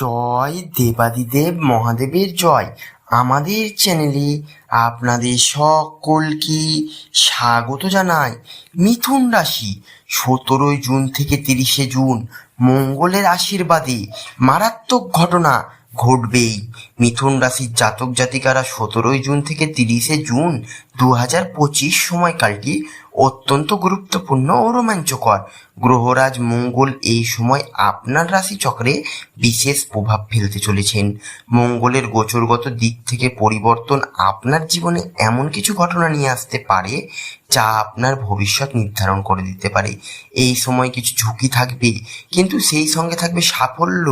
জয় দেবাদিদেব মহাদেবের জয়। আমাদের চ্যানেলে আপনাদের সকলকে স্বাগত জানাই। মিথুন রাশি, সতেরোই জুন থেকে তিরিশে জুন, মঙ্গলের আশীর্বাদে মারাত্মক ঘটনা ঘটবেই। মিথুন রাশির জাতক জাতিকারা সতেরোই জুন থেকে তিরিশে জুন দু হাজার পঁচিশ সময়কালটি অত্যন্ত গুরুত্বপূর্ণ ও রোমাঞ্চকর। গ্রহরাজ মঙ্গল এই সময় আপনার রাশি চক্রে বিশেষ প্রভাব ফেলতে চলেছেন। মঙ্গলের গোচরগত দিক থেকে পরিবর্তন আপনার জীবনে এমন কিছু ঘটনা নিয়ে আসতে পারে যা আপনার ভবিষ্যৎ নির্ধারণ করে দিতে পারে। এই সময় কিছু ঝুঁকি থাকবে কিন্তু সেই সঙ্গে থাকবে সাফল্য,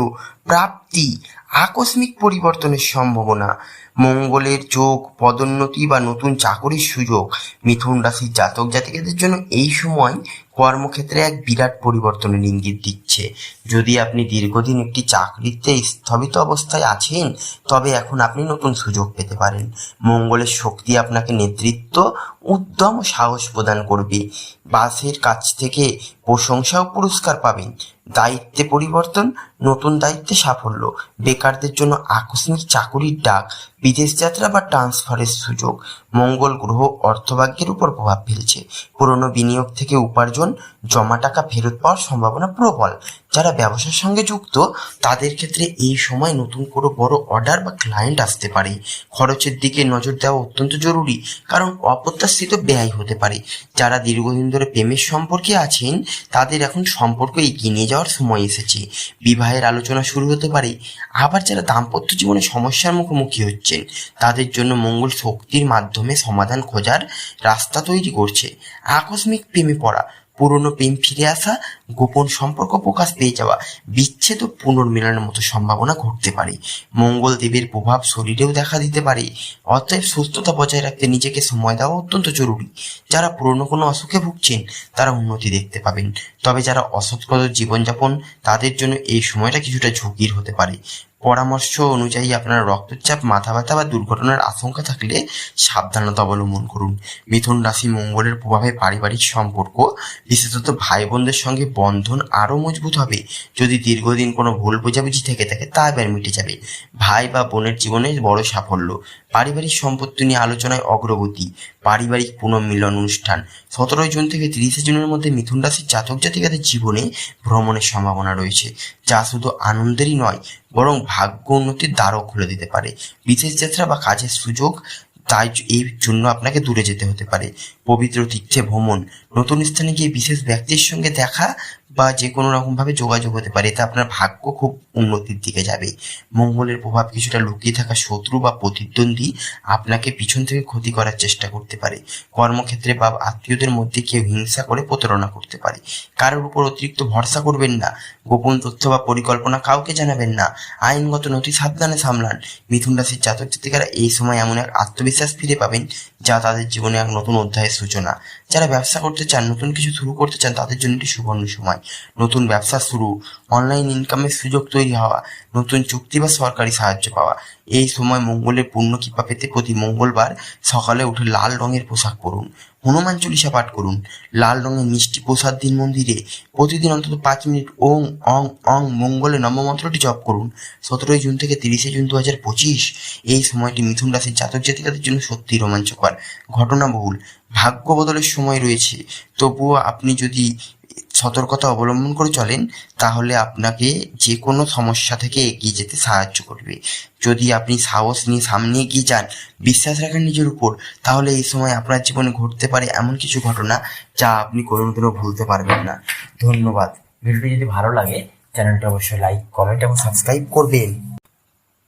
প্রাপ্তি আকস্মিক পরিবর্তনের সম্ভাবনা, মঙ্গলের যোগ, পদোন্নতি বা নতুন চাকরির সুযোগ, মিথুন রাশির জাতক জাতিকাদের জন্য এই সময় কর্মক্ষেত্রে এক বিরাট পরিবর্তনের ইঙ্গিত দিচ্ছে। যদি আপনি দীর্ঘদিন একটি চাকরিতে স্থবিত অবস্থায় আছেন, তবে এখন আপনি নতুন সুযোগ পেতে পারেন। মঙ্গলের শক্তি আপনাকে নেতৃত্ব উদ্যম সাহস প্রদান করবে। বাসের কাছ থেকে প্রশংসা ও পুরস্কার পাবেন দায়িত্বে পরিবর্তন, নতুন দায়িত্বে সাফল্য। বেকারদের জন্য আকস্মিক চাকুরির ডাক, বিদেশ যাত্রা বা ট্রান্সফারের সুযোগ। মঙ্গল গ্রহ অর্থভাগ্যের উপর প্রভাব ফেলছে। পুরনো বিনিয়োগ থেকে উপার্জন, জমা টাকা ফেরত পাওয়ার সম্ভাবনা প্রবল। যারা ব্যবসার সঙ্গে যুক্ত, তাদের ক্ষেত্রে এই সময় নতুন কোনো বড় অর্ডার বা ক্লায়েন্ট আসতে পারে। খরচের দিকে নজর দেওয়া অত্যন্ত জরুরি, কারণ অপ্রত্যাশিত ব্যয় হতে পারে। যারা দীর্ঘদিন ধরে প্রেমের সম্পর্কে আছেন, তাদের এখন সম্পর্ক এগিয়ে নিয়ে যাওয়ার সময় এসেছে। বিবাহের আলোচনা শুরু হতে পারে, আবার যারা দাম্পত্য জীবনে সমস্যার মুখোমুখি হচ্ছেন, তাদের জন্য মঙ্গল শক্তির মাধ্যমে সমাধান খোঁজার রাস্তা তৈরি করছে। আকস্মিক প্রেমে পড়া পুরনো প্রেম ফিরে আসা, গোপন সম্পর্ক প্রকাশ পেয়ে যাওয়া, বিচ্ছেদ ও পুনর্মিলনের মতো সম্ভাবনা ঘটতে পারে। মঙ্গল দেবের প্রভাব শরীরেও দেখা দিতে পারে। অতএব সুস্থতা বজায় রাখতে নিজেকে সময় দেওয়া অত্যন্ত জরুরি। যারা পুরনো কোনো অসুখে ভুগছেন, তারা উন্নতি দেখতে পাবেন। তবে যারা অসৎকত জীবনযাপন, তাদের জন্য এই সময়টা কিছুটা ঝুঁকির হতে পারে। পরামর্শ অনুযায়ী আপনার রক্তচাপ, মাথা ব্যথা বা দুর্ঘটনার আশঙ্কা থাকলে সাবধানতা অবলম্বন করুন। মিথুন রাশি মঙ্গলের প্রভাবে পারিবারিক সম্পর্ক, বিশেষত ভাই বোনদের সঙ্গে বন্ধন আরও মজবুত হবে। যদি দীর্ঘদিন কোনো ভুল বোঝাবুঝি থেকে থাকে, তা এবার মিটে যাবে। ভাই বা বোনের জীবনে বড় সাফল্য। পারিবারিক সম্পত্তি নিয়ে আলোচনায় অগ্রগতি, পারিবারিক পুনর্মিলন অনুষ্ঠান। সতেরোই জুন থেকে তিরিশে জুনের মধ্যে মিথুন রাশির জাতক জাতিকাদের জীবনে ভ্রমণের সম্ভাবনা রয়েছে, যা শুধু আনন্দেরই নয়, বরং ভাগ্য উন্নতির দ্বারও খুলে দিতে পারে। বিশেষ যাত্রা বা কাজের সুযোগ, তাই এই জন্য আপনাকে দূরে যেতে হতে পারে। পবিত্র তীর্থে ভ্রমণ, নতুন স্থানে গিয়ে বিশেষ ব্যক্তির সঙ্গে দেখা বা যে কোনো রকমভাবে যোগাযোগ হতে পারে, এতে আপনার ভাগ্য খুব উন্নতির দিকে যাবে। মঙ্গলের প্রভাব কিছুটা লুকিয়ে থাকা শত্রু বা প্রতিদ্বন্দ্বী আপনাকে পিছন থেকে ক্ষতি করার চেষ্টা করতে পারে। কর্মক্ষেত্রে বা আত্মীয়দের মধ্যে কেউ হিংসা করে প্রতারণা করতে পারে। কারোর উপর অতিরিক্ত ভরসা করবেন না। গোপন তথ্য বা পরিকল্পনা কাউকে জানাবেন না। আইনগত নথি সাবধানে সামলান। মিথুন রাশির জাতক জাতিকারা এই সময় এমন এক আত্মবিশ্বাস ফিরে পাবেন, যা তাদের জীবনে এক নতুন অধ্যায়ের সূচনা। যারা ব্যবসা করতে চান, নতুন কিছু শুরু করতে চান, তাদের জন্য একটি সুবর্ণ সময়। নতুন ব্যবসা শুরু অনলাইন ইনকামের সুযোগ তৈরি হওয়া, নতুন চুক্তি বা সরকারি সাহায্য পাওয়া। এই সময় মঙ্গলের পূর্ণ কৃপা পেতে প্রতি মঙ্গলবার সকালে উঠে লাল রঙের পোশাক পরুন। হনুমান চল্লিশা পাঠ করুন। লাল রঙের মিষ্টি প্রসাদ দিন মন্দিরে। প্রতিদিন অন্তত পাঁচ মিনিট ওং, অং অং মঙ্গলে নবমন্ত্রটি জপ করুন। সতেরোই জুন থেকে তিরিশে জুন দু হাজার পঁচিশ। এই সময়টি মিথুন রাশির জাতক জাতিকাদের জন্য সত্যি রোমাঞ্চকর। ঘটনাবহুল। ভাগ্য বদলের সময় রয়েছে। তবুও আপনি যদি সতর্কতা অবলম্বন করে চলেন, তাহলে আপনাকে যে কোনো সমস্যা থেকে এগিয়ে যেতে সাহায্য করবে। যদি আপনি সাহস নিয়ে সামনে এগিয়ে যান, বিশ্বাস রাখেন নিজের উপর, তাহলে এই সময় আপনার জীবনে ঘটতে পারে এমন কিছু ঘটনা যা আপনি কোনোদিনও ভুলতে পারবেন না। ধন্যবাদ। ভিডিওটি যদি ভালো লাগে, চ্যানেলটি অবশ্যই লাইক কমেন্ট এবং সাবস্ক্রাইব করবেন।